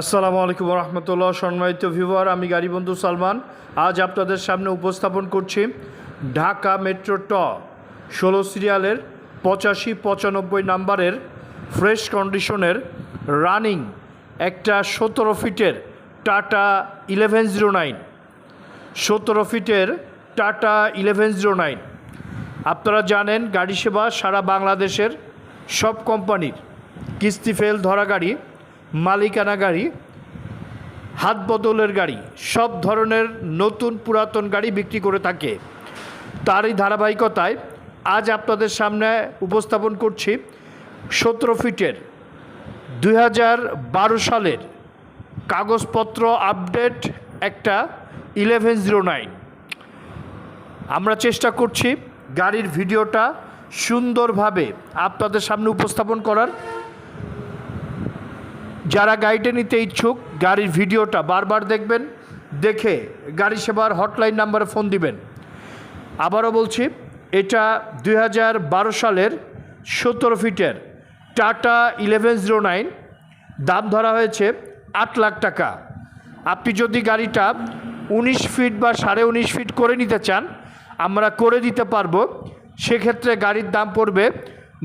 আসসালামু আলাইকুম রহমতুল্লাহ সম্মানিত ভিউয়ার, আমি গাড়ি বন্ধু সালমান। আজ আপনাদের সামনে উপস্থাপন করছি ঢাকা মেট্রো ট, ষোলো সিরিয়ালের পঁচাশি পঁচানব্বই নাম্বারের ফ্রেশ কন্ডিশনের রানিং একটা সতেরো ফিটের টাটা ইলেভেন জিরো নাইন। সতেরো ফিটের টাটা ইলেভেন জিরো নাইন। আপনারা জানেন, গাড়ি সেবা সারা বাংলাদেশের সব কোম্পানির কিস্তি ফেল ধরা গাড়ি। মালিকানা গাড়ি হাত বদলের গাড়ি, সব ধরনের নতুন পুরাতন গাড়ি বিক্রি করে থাকে। তারই ধারাবাহিকতায় আজ আপনাদের সামনে উপস্থাপন করছি সতেরো ফিটের দু হাজার বারো সালের কাগজপত্র আপডেট একটা ইলেভেন জিরো নাইন। আমরা চেষ্টা করছি গাড়ির ভিডিওটা সুন্দরভাবে আপনাদের সামনে উপস্থাপন করার। যারা গাড়িটা নিতে ইচ্ছুক, গাড়ির ভিডিওটা বারবার দেখবেন, দেখে গাড়ি সেবার হটলাইন নাম্বারে ফোন দিবেন। আবারও বলছি, এটা দু হাজার বারো সালের সতেরো ফিটের টাটা ইলেভেন জিরো নাইন, দাম ধরা হয়েছে আট লাখ টাকা। আপনি যদি গাড়িটা উনিশ ফিট বা সাড়ে উনিশ ফিট করে নিতে চান, আমরা করে দিতে পারব, সেক্ষেত্রে গাড়ির দাম পড়বে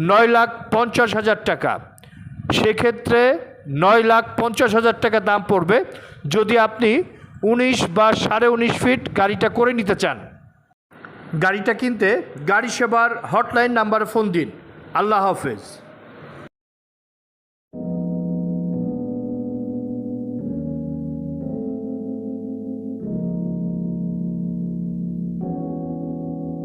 নয় লাখ পঞ্চাশ হাজার টাকা। সেক্ষেত্রে নয় লাখ পঞ্চাশ হাজার টাকা দাম পড়বে যদি আপনি উনিশ বা সাড়ে উনিশ ফিট গাড়িটা করে নিতে চান। গাড়িটা কিনতে গাড়ি সেবার হটলাইন নাম্বারে ফোন দিন। আল্লাহ হাফেজ।